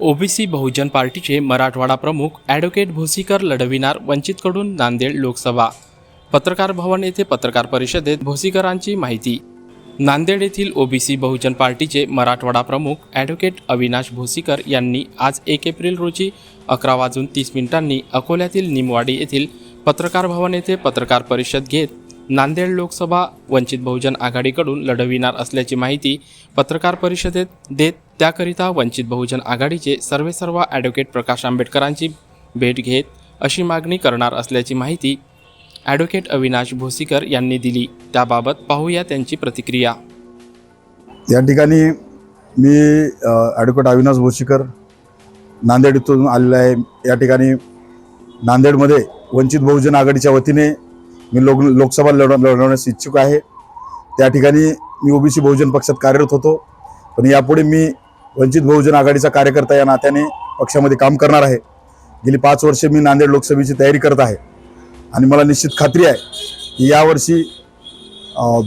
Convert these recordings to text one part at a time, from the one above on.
OBC बहुजन पार्टीचे मराठवाडा प्रमुख advocate Bhosikar लढविणार वंचितकडून नांदेड लोकसभा. पत्रकार भवन येथे पत्रकार परिषदेत भोसीकरांची माहिती. नांदेड येथील ओबीसी बहुजन पार्टीचे मराठवाडा प्रमुख ॲडव्होकेट अविनाश भोसीकर यांनी आज एक एप्रिल रोजी अकरा वाजून तीस मिनिटांनी अकोल्यातील निमवाडी येथील पत्रकार भवन येथे पत्रकार परिषद घेत नांदेड लोकसभा वंचित बहुजन आघाडीकडून लढविणार असल्याची माहिती पत्रकार परिषदेत देत त्याकरिता वंचित बहुजन आघाडीचे सर्वेसर्वा ॲडव्होकेट प्रकाश आंबेडकरांची भेट घेत अशी मागणी करणार असल्याची माहिती ॲडव्होकेट अविनाश भोसीकर यांनी दिली. त्याबाबत पाहूया त्यांची प्रतिक्रिया. या ठिकाणी मी ॲडव्होकेट अविनाश भोसीकर नांदेड इथून आलेलो आहे. या ठिकाणी नांदेडमध्ये वंचित बहुजन आघाडीच्या वतीने मी लोक लोकसभा लढ लढवण्यास इच्छुक आहे. त्या ठिकाणी मी ओबीसी बहुजन पक्षात कार्यरत होतो. पण यापुढे मी वंचित बहुजन आघाडीचा कार्यकर्ता या नात्याने पक्षामध्ये काम करणार आहे. गेली पाच वर्षे मी नांदेड लोकसभेची तयारी करत आहे. आणि मला निश्चित खात्री आहे की यावर्षी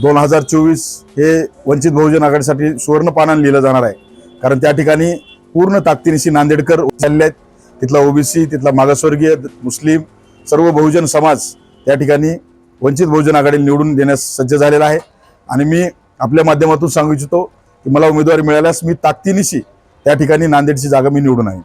दोन हजार चोवीस हे वंचित बहुजन आघाडीसाठी सुवर्णपानाने लिहिलं जाणार आहे. कारण त्या ठिकाणी पूर्ण ताकदीनिशी नांदेडकर चालले आहेत. तिथला ओबीसी तिथला मागासवर्गीय मुस्लिम सर्व बहुजन समाज त्या ठिकाणी वंचित बहुजन आघाडी निवडून देण्यास सज्ज झालेला आहे. आणि मी आपल्या माध्यमातून सांगू इच्छितो की मला उमेदवारी मिळाल्यास मी ताकदीनिशी त्या ठिकाणी नांदेडची जागा मी निवडून आहे